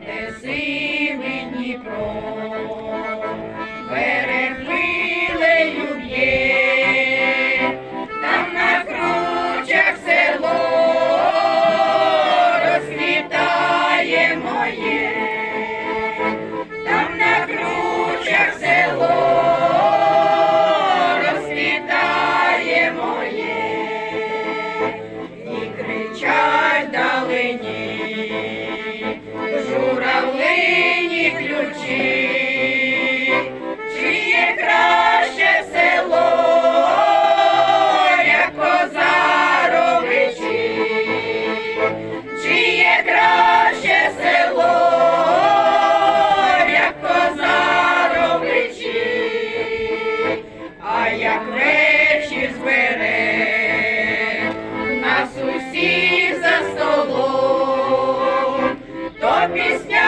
де сивий Дніпро, перехвилею б'є, там на кручах село розквітає моє, як речі збере нас усіх за столом, то піснями